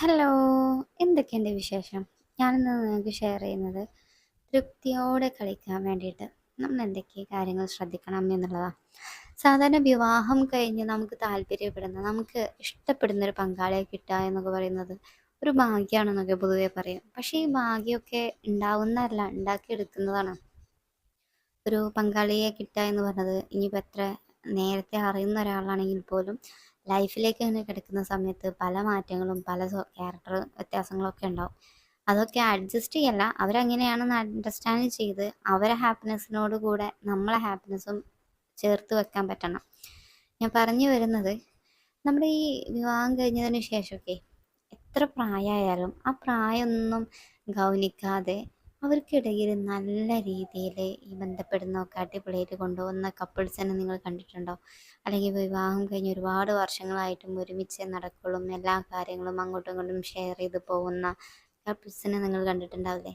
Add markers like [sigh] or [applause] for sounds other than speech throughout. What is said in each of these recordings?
Hello എന്തൊക്കെയുണ്ട് വിശേഷം? ഞാനിന്ന് നിങ്ങൾക്ക് ഷെയർ ചെയ്യുന്നത് തൃപ്തിയോടെ കളിക്കാൻ വേണ്ടിയിട്ട് നമ്മൾ എന്തൊക്കെ കാര്യങ്ങൾ ശ്രദ്ധിക്കണം എന്നുള്ളതാണ് സാധാരണ വിവാഹം കഴിഞ്ഞ് നമുക്ക് താല്പര്യപ്പെടുന്ന നമുക്ക് ഇഷ്ടപ്പെടുന്ന ഒരു പങ്കാളിയെ കിട്ടുക എന്നൊക്കെ പറയുന്നത് ഒരു ഭാഗ്യമാണെന്നൊക്കെ പൊതുവെ പറയും. പക്ഷേ ഈ ഭാഗ്യമൊക്കെ ഉണ്ടാവുന്നതല്ല ഉണ്ടാക്കിയെടുക്കുന്നതാണ്. ഒരു പങ്കാളിയെ കിട്ടുക എന്ന് പറഞ്ഞത് ഇനിയിപ്പോൾ എത്ര നേരത്തെ അറിയുന്ന ഒരാളാണെങ്കിൽ പോലും ലൈഫിലേക്ക് ഇങ്ങനെ കിടക്കുന്ന സമയത്ത് പല മാറ്റങ്ങളും പല ക്യാരക്ടർ വ്യത്യാസങ്ങളൊക്കെ ഉണ്ടാവും. അതൊക്കെ അഡ്ജസ്റ്റ് ചെയ്യല്ല. അവരങ്ങനെയാണെന്ന് അണ്ടർസ്റ്റാൻഡ് ചെയ്ത് അവരെ ഹാപ്പിനെസ്സിനോട് കൂടെ നമ്മളെ ഹാപ്പിനെസ്സും ചേർത്ത് വെക്കാൻ പറ്റണം. ഞാൻ പറഞ്ഞു വരുന്നത് നമ്മുടെ ഈ വിവാഹം കഴിഞ്ഞതിന് ശേഷമൊക്കെ എത്ര പ്രായമായാലും ആ പ്രായമൊന്നും ഗൗനിക്കാതെ അവർക്കിടയിൽ നല്ല രീതിയിൽ ഈ ബന്ധപ്പെടുന്നതൊക്കെ അടിപൊളിയായിട്ട് കൊണ്ടുപോകുന്ന കപ്പിൾസിനെ നിങ്ങൾ കണ്ടിട്ടുണ്ടോ? അല്ലെങ്കിൽ വിവാഹം കഴിഞ്ഞ് ഒരുപാട് വർഷങ്ങളായിട്ടും ഒരുമിച്ച് നടക്കുള്ളൂ എല്ലാ കാര്യങ്ങളും അങ്ങോട്ടും ഇങ്ങോട്ടും ഷെയർ ചെയ്ത് പോകുന്ന കപ്പിൾസിനെ നിങ്ങൾ കണ്ടിട്ടുണ്ടാവില്ലേ?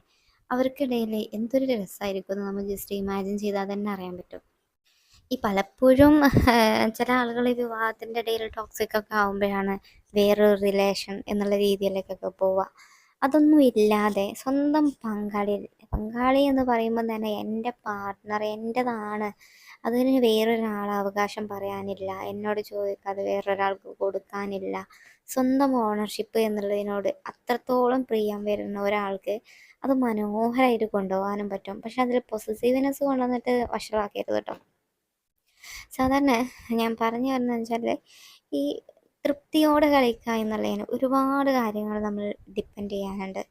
അവർക്കിടയിൽ എന്തൊരു രസമായിരിക്കും എന്ന് നമ്മൾ ജസ്റ്റ് ഇമാജിൻ ചെയ്താൽ തന്നെ അറിയാൻ പറ്റും. ഈ പലപ്പോഴും ചില ആളുകൾ ഈ വിവാഹത്തിന്റെ ഇടയിൽ ടോക്സിക് ഒക്കെ ആകുമ്പോഴാണ് വേറൊരു റിലേഷൻ എന്നുള്ള രീതിയിലേക്കൊക്കെ പോവുക. അതൊന്നും ഇല്ലാതെ സ്വന്തം പങ്കാളി പങ്കാളി എന്ന് പറയുമ്പോൾ തന്നെ എന്റെ പാർട്ട്ണർ എന്റെതാണ് അതിന് വേറൊരാൾ അവകാശം പറയാനില്ല. എന്നോട് ചോദിക്കാതെ വേറൊരാൾക്ക് കൊടുക്കാനില്ല. സ്വന്തം ഓണർഷിപ്പ് എന്നുള്ളതിനോട് അത്രത്തോളം പ്രിയം വരുന്ന ഒരാൾക്ക് അത് മനോഹരമായിട്ട് കൊണ്ടുപോകാനും പറ്റും. പക്ഷെ അതിൽ പൊസസീവ്നെസ് കൊണ്ടുവന്നിട്ട് വഷളാക്കരുത് കേട്ടോ. സാധാരണ ഞാൻ പറഞ്ഞു വരുന്നത് വെച്ചാൽ ഈ തൃപ്തിയോടെ കളിക്കുക എന്നുള്ളതിന് ഒരുപാട് കാര്യങ്ങൾ നമ്മൾ ഡിപ്പെൻഡ് ചെയ്യാനുണ്ട്.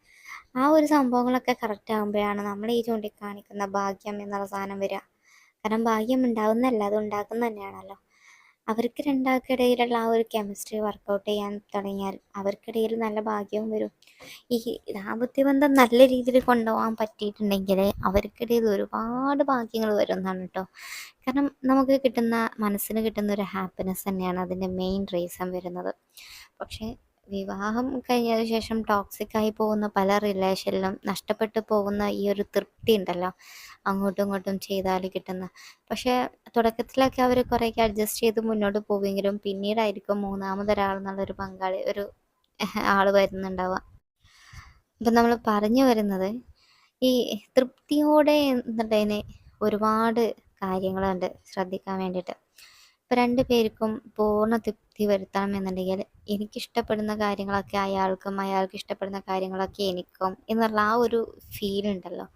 ആ ഒരു സംഭവങ്ങളൊക്കെ കറക്റ്റ് ആകുമ്പോഴാണ് നമ്മൾ ഈ ചൂണ്ടിക്കാണിക്കുന്ന ഭാഗ്യം എന്നുള്ള സാധനം വരിക. കാരണം ഭാഗ്യം ഉണ്ടാകുന്നതല്ല അത് ഉണ്ടാക്കുന്ന തന്നെയാണല്ലോ. അവർക്ക് രണ്ടാൾക്കിടയിലുള്ള ആ ഒരു കെമിസ്ട്രി വർക്കൗട്ട് ചെയ്യാൻ തുടങ്ങിയാൽ അവർക്കിടയിൽ നല്ല ഭാഗ്യവും വരും. ഈ ദാമ്പത്യബന്ധം നല്ല രീതിയിൽ കൊണ്ടുപോകാൻ പറ്റിയിട്ടുണ്ടെങ്കിൽ അവർക്കിടയിൽ ഒരുപാട് ഭാഗ്യങ്ങൾ വരും എന്നാണ് കേട്ടോ. കാരണം നമുക്ക് കിട്ടുന്ന മനസ്സിന് കിട്ടുന്ന ഒരു ഹാപ്പിനെസ് തന്നെയാണ് അതിന്റെ മെയിൻ റീസൺ വരുന്നത്. പക്ഷേ വിവാഹം കഴിഞ്ഞതിന് ശേഷം ടോക്സിക് ആയി പോകുന്ന പല റിലേഷനിലും നഷ്ടപ്പെട്ടു പോകുന്ന ഈ ഒരു തൃപ്തി ഉണ്ടല്ലോ. അങ്ങോട്ടും ഇങ്ങോട്ടും ചെയ്താൽ കിട്ടുന്ന. പക്ഷേ തുടക്കത്തിലൊക്കെ അവർ കുറേയൊക്കെ അഡ്ജസ്റ്റ് ചെയ്ത് മുന്നോട്ട് പോവുമെങ്കിലും പിന്നീടായിരിക്കും മൂന്നാമതൊരാൾ എന്നുള്ളൊരു പങ്കാളി ഒരു ആൾ വരുന്നുണ്ടാവുക. അപ്പം നമ്മൾ പറഞ്ഞു വരുന്നത് ഈ തൃപ്തിയോടെ എന്നുള്ളതിന് ഒരുപാട് കാര്യങ്ങളുണ്ട് ശ്രദ്ധിക്കാൻ വേണ്ടിയിട്ട്. ഇപ്പം രണ്ട് പേർക്കും പൂർണ തൃപ്തി വരുത്തണം എന്നുണ്ടെങ്കിൽ എനിക്കിഷ്ടപ്പെടുന്ന കാര്യങ്ങളൊക്കെ അയാൾക്കും അയാൾക്ക് ഇഷ്ടപ്പെടുന്ന കാര്യങ്ങളൊക്കെ എനിക്കും എന്നുള്ള ആ ഒരു ഫീൽ ഉണ്ടല്ലോ.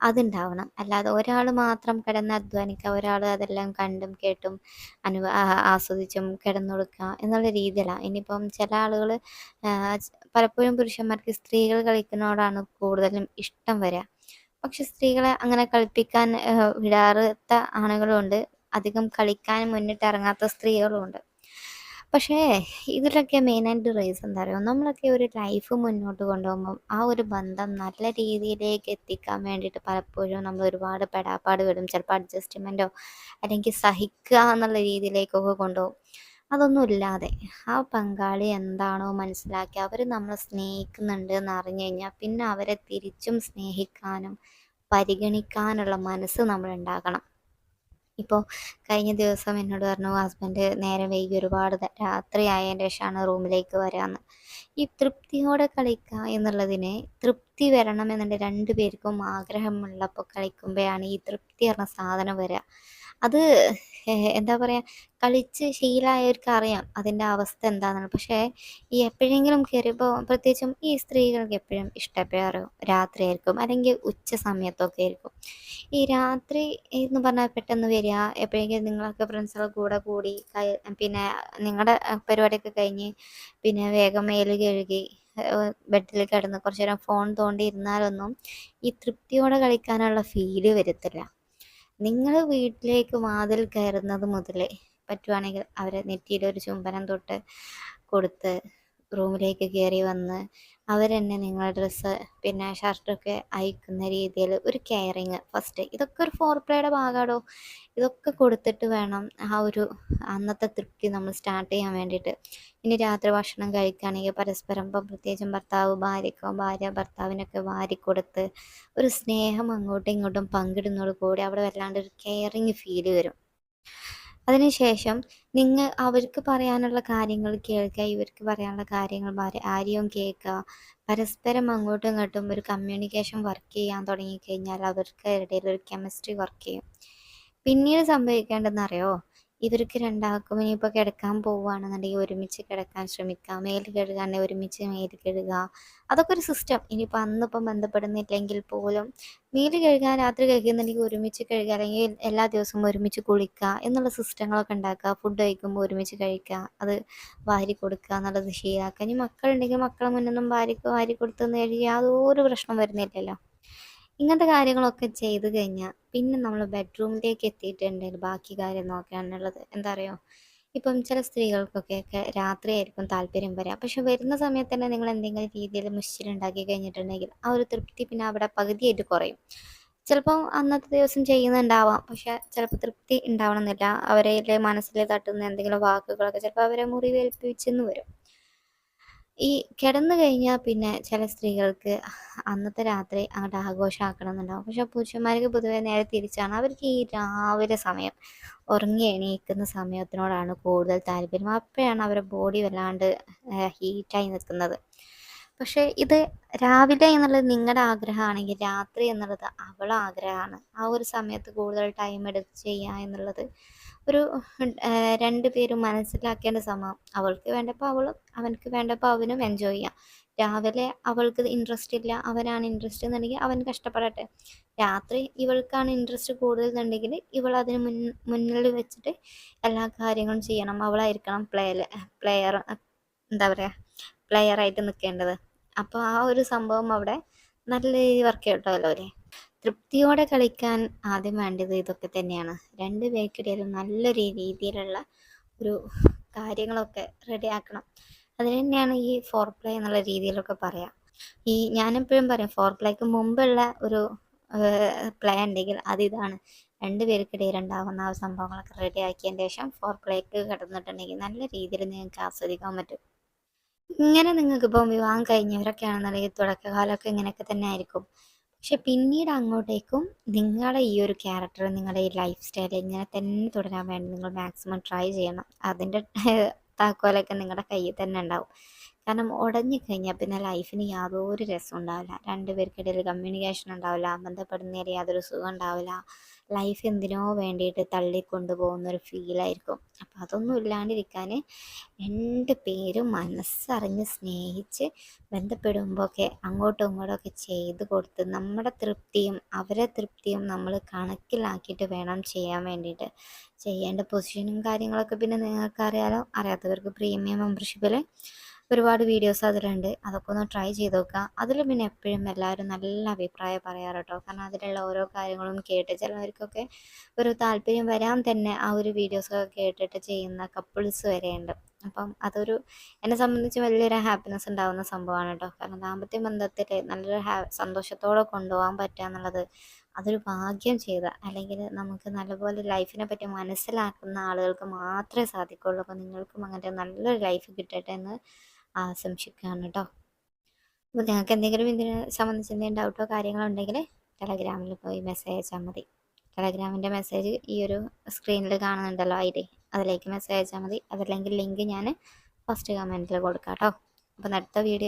അതുണ്ടാവണം. അല്ലാതെ ഒരാൾ മാത്രം കിടന്ന് അധ്വാനിക്കുക ഒരാൾ അതെല്ലാം കണ്ടും കേട്ടും അനു ആസ്വദിച്ചും കിടന്നുകൊടുക്കുക എന്നുള്ള രീതിയിലാണ് ഇനിയിപ്പം ചില ആളുകൾ പലപ്പോഴും പുരുഷന്മാർക്ക് സ്ത്രീകൾ കളിക്കുന്നതോടാണ് കൂടുതലും ഇഷ്ടം വരിക. പക്ഷെ സ്ത്രീകളെ അങ്ങനെ കളിപ്പിക്കാൻ വിടാത്ത ആണുകളുണ്ട് അധികം കളിക്കാൻ മുന്നിട്ട് ഇറങ്ങാത്ത സ്ത്രീകളുമുണ്ട് പക്ഷേ ഇതിലൊക്കെ മെയിനായിട്ട് റീസൺ എന്താ പറയുക നമ്മളൊക്കെ ഒരു ലൈഫ് മുന്നോട്ട് കൊണ്ടുപോകുമ്പം ആ ഒരു ബന്ധം നല്ല രീതിയിലേക്ക് എത്തിക്കാൻ വേണ്ടിയിട്ട് പലപ്പോഴും നമ്മൾ ഒരുപാട് പെടാപ്പാട് വിടും ചിലപ്പോൾ അഡ്ജസ്റ്റ്മെന്റോ അല്ലെങ്കിൽ സഹിക്കുക എന്നുള്ള രീതിയിലേക്കൊക്കെ കൊണ്ടുപോകും. അതൊന്നും ഇല്ലാതെ ആ പങ്കാളി എന്താണോ മനസ്സിലാക്കി അവർ നമ്മളെ സ്നേഹിക്കുന്നുണ്ട് എന്ന് അറിഞ്ഞു കഴിഞ്ഞാൽ പിന്നെ അവരെ തിരിച്ചും സ്നേഹിക്കാനും പരിഗണിക്കാനുള്ള മനസ്സ് നമ്മൾ ഉണ്ടാക്കണം. ഇപ്പോൾ കഴിഞ്ഞ ദിവസം എന്നോട് പറഞ്ഞു ഹസ്ബൻഡ് നേരം വൈകി ഒരുപാട് രാത്രി ആയതിന് ശേഷമാണ് റൂമിലേക്ക് വരാമെന്ന് ഈ തൃപ്തിയോടെ കളിക്കുക എന്നുള്ളതിന് തൃപ്തി വരണം എന്നുണ്ടെങ്കിൽ രണ്ടു പേർക്കും ആഗ്രഹമുള്ളപ്പോൾ കളിക്കുമ്പോഴാണ് ഈ തൃപ്തി പറഞ്ഞ സാധനം വരിക അത് എന്താ പറയുക കളിച്ച് ശീലമായവർക്ക് അറിയാം അതിന്റെ അവസ്ഥ എന്താണെന്ന്. പക്ഷേ ഈ എപ്പോഴെങ്കിലും കയറിയപ്പോൾ പ്രത്യേകിച്ചും ഈ സ്ത്രീകൾക്ക് എപ്പോഴും ഇഷ്ടപ്പെടാറോ രാത്രിയായിരിക്കും അല്ലെങ്കിൽ ഉച്ച സമയത്തൊക്കെ ആയിരിക്കും. ഈ രാത്രി എന്ന് പറഞ്ഞാൽ പെട്ടെന്ന് വരിക എപ്പോഴെങ്കിലും നിങ്ങളൊക്കെ ഫ്രണ്ട്സുകൾ കൂടെ കൂടി പിന്നെ നിങ്ങളുടെ പരിപാടിയൊക്കെ കഴിഞ്ഞ് പിന്നെ വേഗം മേൽ കഴുകി ബെഡിൽ കിടന്ന് കുറച്ച് നേരം ഫോൺ തോണ്ടി ഇരുന്നാലൊന്നും ഈ തൃപ്തിയോടെ കളിക്കാനുള്ള ഫീൽ വരത്തില്ല. നിങ്ങൾ വീട്ടിലേക്ക് വാതിൽ കയറുന്നത് മുതലേ പറ്റുവാണെങ്കിൽ അവരെ നെറ്റിയിലൊരു ചുംബനം തൊട്ട് കൊടുത്ത് റൂമിലേക്ക് കയറി വന്ന് അവരെന്നെ നിങ്ങളുടെ ഡ്രസ്സ് പിന്നെ ഷർട്ടൊക്കെ അയക്കുന്ന രീതിയിൽ ഒരു കെയറിങ് ഫസ്റ്റ് ഇതൊക്കെ ഒരു ഫോർ പ്ലേയുടെ ഭാഗമാണോ ഇതൊക്കെ കൊടുത്തിട്ട് വേണം ആ ഒരു അന്നത്തെ തൃപ്തി നമ്മൾ സ്റ്റാർട്ട് ചെയ്യാൻ വേണ്ടിയിട്ട്. ഇനി രാത്രി ഭക്ഷണം കഴിക്കുകയാണെങ്കിൽ പരസ്പരം ഇപ്പം പ്രത്യേകിച്ചും ഭർത്താവ് ഭാര്യക്കോ ഭാര്യ ഭർത്താവിനൊക്കെ വാരി വാരിക്കൊടുത്ത് ഒരു സ്നേഹം അങ്ങോട്ടും ഇങ്ങോട്ടും പങ്കിടുന്നതോട് കൂടി അവിടെ വല്ലാണ്ട് ഒരു കെയറിങ് ഫീൽ വരും. അതിനുശേഷം നിങ്ങൾ അവർക്ക് പറയാനുള്ള കാര്യങ്ങൾ കേൾക്കുക ഇവർക്ക് പറയാനുള്ള കാര്യങ്ങൾ ആരെ- ആരെയും കേൾക്കുക. പരസ്പരം അങ്ങോട്ടും ഇങ്ങോട്ടും ഒരു കമ്മ്യൂണിക്കേഷൻ വർക്ക് ചെയ്യാൻ തുടങ്ങിക്കഴിഞ്ഞാൽ അവർക്ക് ഇടയിൽ ഒരു കെമിസ്ട്രി വർക്ക് ചെയ്യും. പിന്നീട് സംഭവിക്കേണ്ടതെന്ന് അറിയോ? ഇവർക്ക് രണ്ടാൾക്കും ഇനിയിപ്പോൾ കിടക്കാൻ പോവുകയാണെന്നുണ്ടെങ്കിൽ ഒരുമിച്ച് കിടക്കാൻ ശ്രമിക്കുക. മേൽ കഴുകാണ്ട് ഒരുമിച്ച് മേൽ കഴുകുക. അതൊക്കെ ഒരു സിസ്റ്റം ഇനിയിപ്പോൾ അന്നിപ്പം ബന്ധപ്പെടുന്നില്ലെങ്കിൽ പോലും മേൽ കഴുകാൻ രാത്രി കഴിക്കുന്നുണ്ടെങ്കിൽ ഒരുമിച്ച് കഴുകുക. അല്ലെങ്കിൽ എല്ലാ ദിവസവും ഒരുമിച്ച് കുളിക്കുക എന്നുള്ള സിസ്റ്റങ്ങളൊക്കെ ഉണ്ടാക്കുക. ഫുഡ് കഴിക്കുമ്പോൾ ഒരുമിച്ച് കഴിക്കുക. അത് വാരി കൊടുക്കുക എന്നുള്ളത് ശീലാക്കുക ഇനി മക്കളുണ്ടെങ്കിൽ മക്കളെ മുന്നൊന്നും വാരിക്ക് വാരി കൊടുത്തെന്ന് കഴിഞ്ഞാൽ യാതൊരു പ്രശ്നം വരുന്നില്ലല്ലോ. ഇങ്ങനത്തെ കാര്യങ്ങളൊക്കെ ചെയ്ത് കഴിഞ്ഞാൽ പിന്നെ നമ്മൾ ബെഡ്റൂമിലേക്ക് എത്തിയിട്ടുണ്ടെങ്കിൽ ബാക്കി കാര്യം നോക്കാനുള്ളത് എന്താ പറയുക ഇപ്പം ചില സ്ത്രീകൾക്കൊക്കെ ഒക്കെ രാത്രിയായിരിക്കും താല്പര്യം വരിക പക്ഷെ വരുന്ന സമയത്ത് തന്നെ നിങ്ങൾ എന്തെങ്കിലും രീതിയിൽ മുശ്ശിലുണ്ടാക്കി കഴിഞ്ഞിട്ടുണ്ടെങ്കിൽ ആ ഒരു തൃപ്തി പിന്നെ അവിടെ പകുതിയായിട്ട് കുറയും. ചിലപ്പോൾ അന്നത്തെ ദിവസം ചെയ്യുന്നുണ്ടാവാം. പക്ഷെ ചിലപ്പോൾ തൃപ്തി ഉണ്ടാവണമെന്നില്ല. അവരെ മനസ്സിൽ തട്ടുന്ന എന്തെങ്കിലും വാക്കുകളൊക്കെ ചിലപ്പോൾ അവരെ മുറിവേൽപ്പിച്ചെന്ന് വരും. ഈ കിടന്നു കഴിഞ്ഞാൽ പിന്നെ ചില സ്ത്രീകൾക്ക് അന്നത്തെ രാത്രി അങ്ങോട്ട് ആഘോഷമാക്കണം എന്നുണ്ടാവും പക്ഷെ പുരുഷന്മാർക്ക് പൊതുവേ നേരെ തിരിച്ചാണ്. അവർക്ക് ഈ രാവിലെ സമയം ഉറങ്ങി എണീക്കുന്ന സമയത്തിനോടാണ് കൂടുതൽ താല്പര്യം. അപ്പോഴാണ് അവരുടെ ബോഡി വല്ലാണ്ട് ഹീറ്റായി നിൽക്കുന്നത്. പക്ഷേ ഇത് രാവിലെ എന്നുള്ളത് നിങ്ങളുടെ ആഗ്രഹമാണെങ്കിൽ രാത്രി എന്നുള്ളത് അവളെ ആഗ്രഹമാണ് ആ ഒരു സമയത്ത് കൂടുതൽ ടൈം എടുത്ത് ചെയ്യുക എന്നുള്ളത് ഒരു രണ്ടു പേരും മനസ്സിലാക്കേണ്ട സമയം. അവൾക്ക് വേണ്ടപ്പോൾ അവളും അവനക്ക് വേണ്ടപ്പോൾ അവനും എൻജോയ് ചെയ്യാം. രാവിലെ അവൾക്ക് ഇൻട്രസ്റ്റ് ഇല്ല. അവനാണ് ഇൻട്രസ്റ്റ് എന്നുണ്ടെങ്കിൽ അവൻ കഷ്ടപ്പെടട്ടെ. രാത്രി ഇവൾക്കാണ് ഇൻട്രസ്റ്റ് കൂടുതൽ എന്നുണ്ടെങ്കിൽ ഇവൾ അതിന് മുൻ മുന്നിൽ വെച്ചിട്ട് എല്ലാ കാര്യങ്ങളും ചെയ്യണം. അവളായിരിക്കണം പ്ലെയർ പ്ലെയർ എന്താ പറയുക പ്ലെയറായിട്ട് നിൽക്കേണ്ടത്. അപ്പോൾ ആ ഒരു സംഭവം അവിടെ നല്ല വർക്ക് അല്ലോ അല്ലേ? തൃപ്തിയോടെ കളിക്കാൻ ആദ്യം വേണ്ടത് ഇതൊക്കെ തന്നെയാണ്. രണ്ട് പേർക്കിടയിലും നല്ല രീതിയിലുള്ള ഒരു കാര്യങ്ങളൊക്കെ റെഡിയാക്കണം അതിന് തന്നെയാണ് ഈ ഫോർ പ്ലേ എന്നുള്ള രീതിയിലൊക്കെ പറയാം. ഈ ഞാനെപ്പോഴും പറയും ഫോർ പ്ലേക്ക് മുമ്പുള്ള ഒരു പ്ലേ ഉണ്ടെങ്കിൽ അതിതാണ് രണ്ട് പേർക്കിടയിൽ ഉണ്ടാകുന്ന ആ സംഭവങ്ങളൊക്കെ റെഡിയാക്കിയതിന് ശേഷം ഫോർ പ്ലേക്ക് കിടന്നിട്ടുണ്ടെങ്കിൽ നല്ല രീതിയിൽ നിങ്ങൾക്ക് ആസ്വദിക്കാൻ പറ്റും. ഇങ്ങനെ നിങ്ങൾക്ക് ഇപ്പം വിവാഹം കഴിഞ്ഞവരൊക്കെ ആണെന്നുണ്ടെങ്കിൽ തുടക്കകാലമൊക്കെ ഇങ്ങനെയൊക്കെ തന്നെ ആയിരിക്കും. പക്ഷെ പിന്നീട് അങ്ങോട്ടേക്കും നിങ്ങളുടെ ഈ ഒരു ക്യാരക്ടർ നിങ്ങളുടെ ഈ ലൈഫ് സ്റ്റൈൽ ഇങ്ങനെ തന്നെ തുടരാൻ വേണ്ടി നിങ്ങൾ മാക്സിമം ട്രൈ ചെയ്യണം. അതിന്റെ [laughs] താക്കോലൊക്കെ നിങ്ങളുടെ കയ്യിൽ തന്നെ ഉണ്ടാവും. കാരണം ഉടഞ്ഞു കഴിഞ്ഞാൽ പിന്നെ ലൈഫിന് യാതൊരു രസം ഉണ്ടാവില്ല. രണ്ടുപേർക്കിടയിൽ കമ്മ്യൂണിക്കേഷൻ ഉണ്ടാവില്ല ബന്ധപ്പെടുന്നതിൽ യാതൊരു സുഖം ഉണ്ടാവില്ല. ലൈഫ് എന്തിനോ വേണ്ടിയിട്ട് തള്ളിക്കൊണ്ടുപോകുന്ന ഒരു ഫീലായിരിക്കും അപ്പം അതൊന്നും ഇല്ലാണ്ടിരിക്കാൻ രണ്ട് പേരും മനസ്സറിഞ്ഞ് സ്നേഹിച്ച് ബന്ധപ്പെടുമ്പോഴൊക്കെ അങ്ങോട്ടും ഇങ്ങോട്ടും ഒക്കെ ചെയ്ത് കൊടുത്ത് നമ്മുടെ തൃപ്തിയും അവരെ തൃപ്തിയും നമ്മൾ കണക്കിലാക്കിയിട്ട് വേണം ചെയ്യാൻ വേണ്ടിയിട്ട്. ചെയ്യേണ്ട പൊസിഷനും കാര്യങ്ങളൊക്കെ പിന്നെ നിങ്ങൾക്ക് അറിയാലോ അറിയാത്തവർക്ക് പ്രീമിയം മെമ്പർഷിപ്പിൽ ഒരുപാട് വീഡിയോസ് അതിലുണ്ട്. അതൊക്കെ ഒന്ന് ട്രൈ ചെയ്ത് നോക്കുക. അതിൽ പിന്നെ എപ്പോഴും എല്ലാവരും നല്ല അഭിപ്രായം പറയാറ് കേട്ടോ. കാരണം അതിലുള്ള ഓരോ കാര്യങ്ങളും കേട്ട് ചിലവർക്കൊക്കെ ഒരു താല്പര്യം വരാൻ തന്നെ ആ ഒരു വീഡിയോസൊക്കെ കേട്ടിട്ട് ചെയ്യുന്ന കപ്പിൾസ് വരെയുണ്ട്. അപ്പം അതൊരു എന്നെ സംബന്ധിച്ച് വലിയൊരു ഹാപ്പിനെസ് ഉണ്ടാകുന്ന സംഭവമാണ് കേട്ടോ. കാരണം ദാമ്പത്യ ബന്ധത്തിൽ നല്ലൊരു ഹാ സന്തോഷത്തോടെ കൊണ്ടുപോകാൻ പറ്റുക എന്നുള്ളത് അതൊരു ഭാഗ്യം ചെയ്ത അല്ലെങ്കിൽ നമുക്ക് നല്ലപോലെ ലൈഫിനെ പറ്റി മനസ്സിലാക്കുന്ന ആളുകൾക്ക് മാത്രമേ സാധിക്കുള്ളൂ അപ്പോൾ നിങ്ങൾക്കും അങ്ങനെ നല്ലൊരു ലൈഫ് കിട്ടട്ടെ എന്ന് ആശംസിക്കുകയാണ് കേട്ടോ അപ്പോൾ നിങ്ങൾക്ക് എന്തെങ്കിലും ഇതിനെ സംബന്ധിച്ച് എന്തെങ്കിലും ഡൗട്ടോ കാര്യങ്ങളോ ഉണ്ടെങ്കിൽ ടെലഗ്രാമിൽ പോയി മെസ്സേജ് അയച്ചാൽ മതി. ടെലഗ്രാമിന്റെ മെസ്സേജ് ഈ ഒരു സ്ക്രീനിൽ കാണുന്നുണ്ടല്ലോ ഐ ഡി. അതിലേക്ക് മെസ്സേജ് അയച്ചാൽ മതി. അതല്ലെങ്കിൽ ലിങ്ക് ഞാൻ ഫസ്റ്റ് കമന്റിൽ കൊടുക്കാം കേട്ടോ അപ്പോൾ അടുത്ത വീഡിയോ